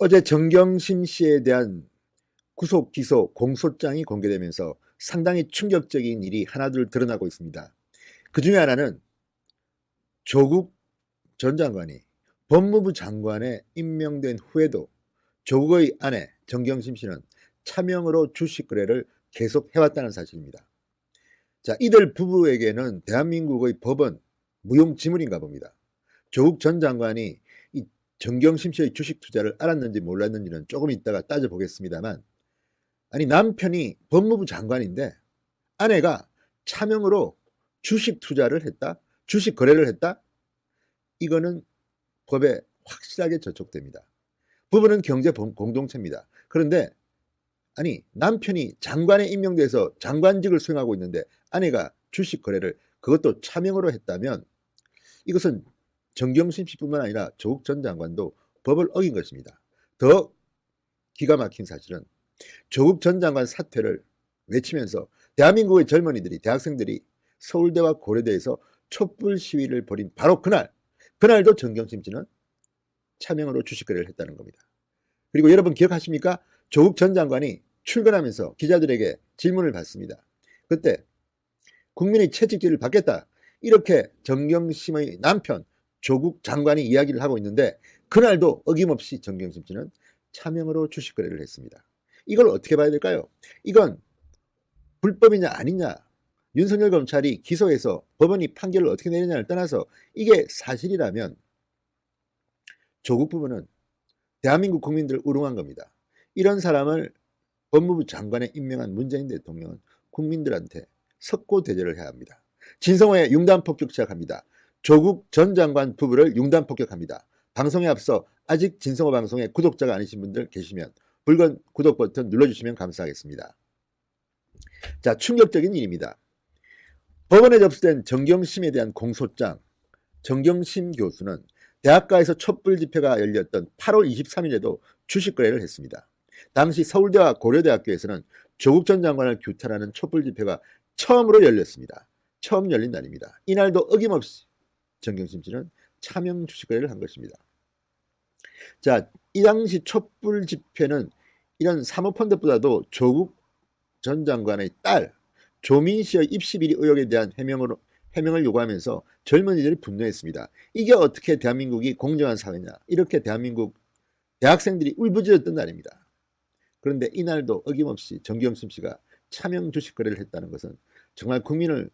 어제 정경심 씨에 대한 구속 기소 공소장이 공개되면서 상당히 충격적인 일이 하나둘 드러나고 있습니다. 그 중에 하나는 조국 전 장관이 법무부 장관에 임명된 후에도 조국의 아내 정경심 씨는 차명으로 주식 거래를 계속 해왔다는 사실입니다. 자, 이들 부부에게는 대한민국의 법은 무용지물인가 봅니다. 조국 전 장관이 이 정경심 씨의 주식 투자를 알았는지 몰랐는지는 조금 이따가 따져보겠습니다만, 아니, 남편이 법무부 장관인데 아내가 차명으로 주식 투자를 했다? 주식 거래를 했다? 이거는 법에 확실하게 저촉됩니다. 부부는 경제 공동체입니다. 그런데 아니 남편이 장관에 임명돼서 장관직을 수행하고 있는데 아내가 주식 거래를 그것도 차명으로 했다면 이것은 정경심 씨뿐만 아니라 조국 전 장관도 법을 어긴 것입니다. 더 기가 막힌 사실은 조국 전 장관 사퇴를 외치면서 대한민국의 젊은이들이 대학생들이 서울대와 고려대에서 촛불 시위를 벌인 바로 그날 그날도 정경심 씨는 차명으로 주식 거래를 했다는 겁니다. 그리고 여러분 기억하십니까? 조국 전 장관이 출근하면서 기자들에게 질문을 받습니다. 그때 국민의 채찍질을 받겠다. 이렇게 정경심의 남편 조국 장관이 이야기를 하고 있는데 그날도 어김없이 정경심 씨는 차명으로 주식 거래를 했습니다. 이걸 어떻게 봐야 될까요? 이건 불법이냐 아니냐 윤석열 검찰이 기소해서 법원이 판결을 어떻게 내리냐를 떠나서 이게 사실이라면 조국 부부는 대한민국 국민들을 우롱한 겁니다. 이런 사람을 법무부 장관에 임명한 문재인 대통령은 국민들한테 석고 대접을 해야 합니다. 진성호의 융단 폭격 시작합니다. 조국 전 장관 부부를 융단 폭격합니다. 방송에 앞서 아직 진성호 방송의 구독자가 아니신 분들 계시면 붉은 구독 버튼 눌러주시면 감사하겠습니다. 자, 충격적인 일입니다. 법원에 접수된 정경심에 대한 공소장, 정경심 교수는 대학가에서 촛불 집회가 열렸던 8월 23일에도 주식 거래를 했습니다. 당시 서울대와 고려대학교에서는 조국 전 장관을 규탄하는 촛불 집회가 처음으로 열렸습니다. 처음 열린 날입니다. 이날도 어김없이 정경심 씨는 차명 주식 거래를 한 것입니다. 자, 이 당시 촛불 집회는 이런 사모펀드보다도 조국 전 장관의 딸 조민 씨의 입시 비리 의혹에 대한 해명으로 해명을 요구하면서 젊은이들이 분노했습니다. 이게 어떻게 대한민국이 공정한 사회냐? 이렇게 대한민국 대학생들이 울부짖었던 날입니다. 그런데 이날도 어김없이 정경심 씨가 차명 주식 거래를 했다는 것은 정말 국민을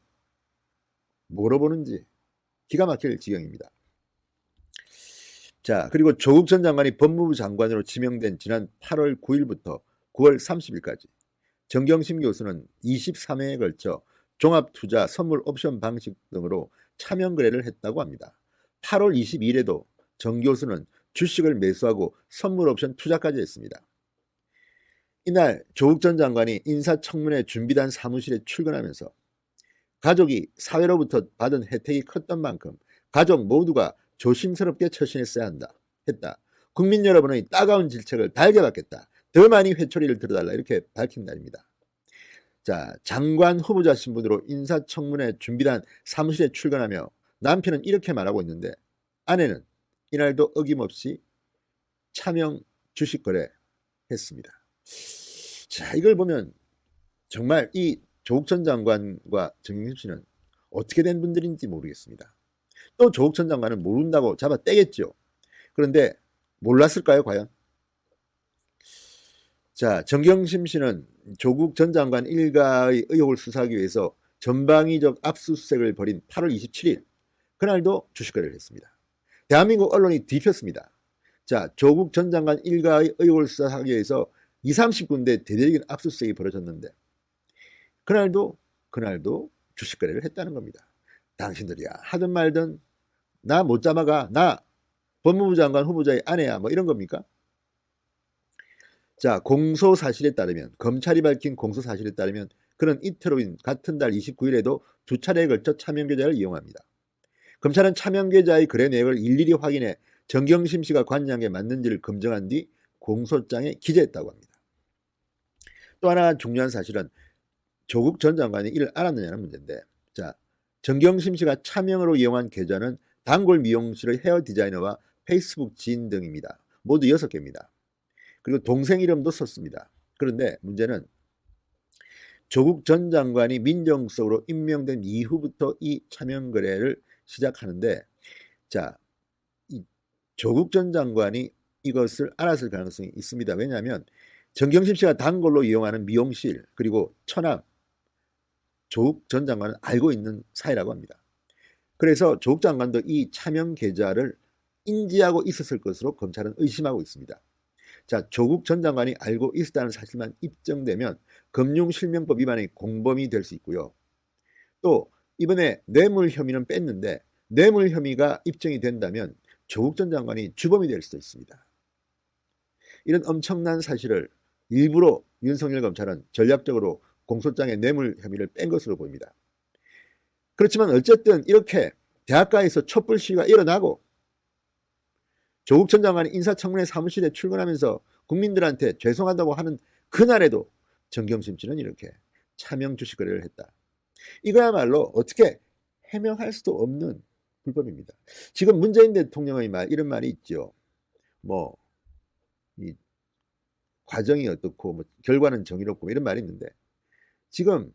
뭐로 보는지 기가 막힐 지경입니다. 자, 그리고 조국 전 장관이 법무부 장관으로 지명된 지난 8월 9일부터 9월 30일까지 정경심 교수는 23회에 걸쳐 종합투자 선물 옵션 방식 등으로 차명 거래를 했다고 합니다. 8월 22일에도 정 교수는 주식을 매수하고 선물 옵션 투자까지 했습니다. 이날 조국 전 장관이 인사청문회 준비단 사무실에 출근하면서 가족이 사회로부터 받은 혜택이 컸던 만큼 가족 모두가 조심스럽게 처신했어야 한다. 했다. 국민 여러분의 따가운 질책을 달게 받겠다. 더 많이 회초리를 들어달라. 이렇게 밝힌 날입니다. 자, 장관 후보자 신분으로 인사청문회 준비단 사무실에 출근하며 남편은 이렇게 말하고 있는데 아내는 이날도 어김없이 차명 주식 거래 했습니다. 자, 이걸 보면 정말 이 조국 전 장관과 정영심 씨는 어떻게 된 분들인지 모르겠습니다. 또 조국 전 장관은 모른다고 잡아 떼겠죠. 그런데 몰랐을까요, 과연? 자, 정경심 씨는 조국 전 장관 일가의 의혹을 수사하기 위해서 전방위적 압수수색을 벌인 8월 27일 그날도 주식거래를 했습니다. 대한민국 언론이 뒤폈습니다. 자, 조국 전 장관 일가의 의혹을 수사하기 위해서 20, 30군데 대대적인 압수수색이 벌어졌는데 그날도 그날도 주식 거래를 했다는 겁니다. 당신들이야 하든 말든 나 못 잡아가 나 법무부 장관 후보자의 아내야 뭐 이런 겁니까? 자 공소 사실에 따르면 검찰이 밝힌 공소 사실에 따르면 그는 이틀 후인 같은 달 29일에도 두 차례에 걸쳐 차명 계좌를 이용합니다. 검찰은 차명 계좌의 거래 내역을 일일이 확인해 정경심 씨가 게 맞는지를 검증한 뒤 공소장에 기재했다고 합니다. 또 하나 중요한 사실은 조국 전 장관이 이를 알았느냐는 문제인데 자 정경심 씨가 차명으로 이용한 계좌는 단골 미용실의 헤어 디자이너와 페이스북 지인 등입니다. 모두 6개입니다. 그리고 동생 이름도 썼습니다. 그런데 문제는 조국 전 장관이 민정수석으로 임명된 이후부터 이 차명 거래를 시작하는데 자, 이 조국 전 장관이 이것을 알았을 가능성이 있습니다. 왜냐하면 정경심 씨가 단골로 이용하는 미용실 그리고 처남 조국 전 장관은 알고 있는 사이라고 합니다. 그래서 조국 장관도 이 차명 계좌를 인지하고 있었을 것으로 검찰은 의심하고 있습니다. 자, 조국 전 장관이 알고 있었다는 사실만 입증되면 금융실명법 위반의 공범이 될 수 있고요. 또 이번에 뇌물 혐의는 뺐는데 뇌물 혐의가 입증이 된다면 조국 전 장관이 주범이 될 수도 있습니다. 이런 엄청난 사실을 일부러 윤석열 검찰은 전략적으로 공소장의 뇌물 혐의를 뺀 것으로 보입니다. 그렇지만 어쨌든 이렇게 대학가에서 촛불 시위가 일어나고 조국 전 장관이 인사청문회 사무실에 출근하면서 국민들한테 죄송하다고 하는 그날에도 정경심 씨는 이렇게 차명 주식 거래를 했다. 이거야말로 어떻게 해명할 수도 없는 불법입니다. 지금 문재인 대통령의 말 이런 말이 있죠. 뭐 이 과정이 어떻고 뭐 결과는 정의롭고 이런 말이 있는데 지금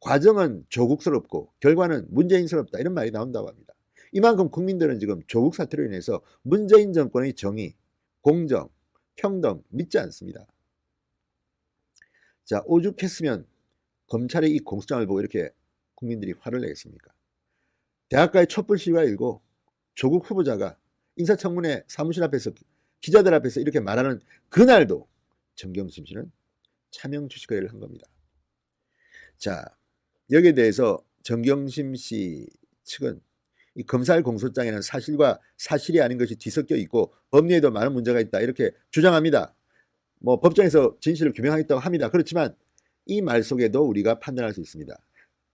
과정은 조국스럽고 결과는 문재인스럽다 이런 말이 나온다고 합니다. 이만큼 국민들은 지금 조국 사태로 인해서 문재인 정권의 정의, 공정, 평등 믿지 않습니다. 자, 오죽했으면 검찰의 이 공소장을 보고 이렇게 국민들이 화를 내겠습니까? 대학가의 촛불 시위가 일고 조국 후보자가 인사청문회 사무실 앞에서 기자들 앞에서 이렇게 말하는 그날도 정경심 씨는 차명 주식 거래를 한 겁니다. 자, 여기에 대해서 정경심 씨 측은 이 검찰 공소장에는 사실과 사실이 아닌 것이 뒤섞여 있고 법리에도 많은 문제가 있다 이렇게 주장합니다. 뭐 법정에서 진실을 규명하겠다고 합니다. 그렇지만 이 말 속에도 우리가 판단할 수 있습니다.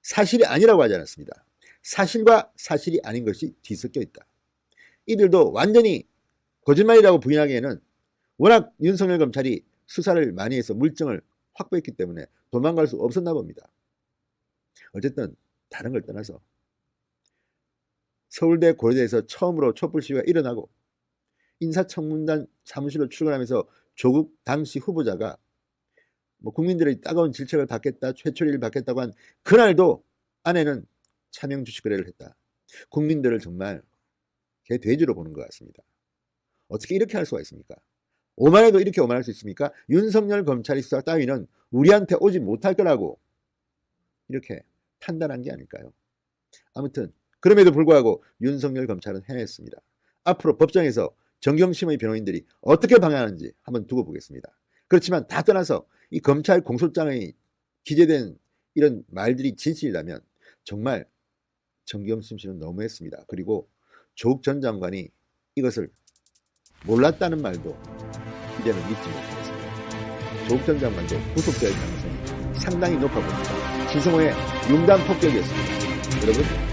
사실이 아니라고 하지 않았습니다. 사실과 사실이 아닌 것이 뒤섞여 있다. 이들도 완전히 거짓말이라고 부인하기에는 워낙 윤석열 검찰이 수사를 많이 해서 물증을 확보했기 때문에 도망갈 수 없었나 봅니다. 어쨌든 다른 걸 떠나서 서울대 고려대에서 처음으로 촛불 시위가 일어나고 인사청문단 사무실로 출근하면서 조국 당시 후보자가 뭐 국민들의 따가운 질책을 받겠다, 최초리를 받겠다고 한 그날도 아내는 차명 주식 거래를 했다. 국민들을 정말 개 돼지로 보는 것 같습니다. 어떻게 이렇게 할 수가 있습니까? 오만해도 이렇게 오만할 수 있습니까? 윤석열 검찰이 수사 따위는 우리한테 오지 못할 거라고 이렇게 판단한 게 아닐까요? 아무튼 그럼에도 불구하고 윤석열 검찰은 해냈습니다. 앞으로 법정에서 정경심의 변호인들이 어떻게 방해하는지 한번 두고 보겠습니다. 그렇지만 다 떠나서 이 검찰 공소장에 기재된 이런 말들이 진실이라면 정말 정경심 씨는 너무했습니다. 그리고 조국 전 장관이 이것을 몰랐다는 말도 이제는 믿지 못하겠습니다. 조국 전 장관도 구속될 가능성이 상당히 높아 보입니다. 신성호의 융단 폭격이었습니다. 여러분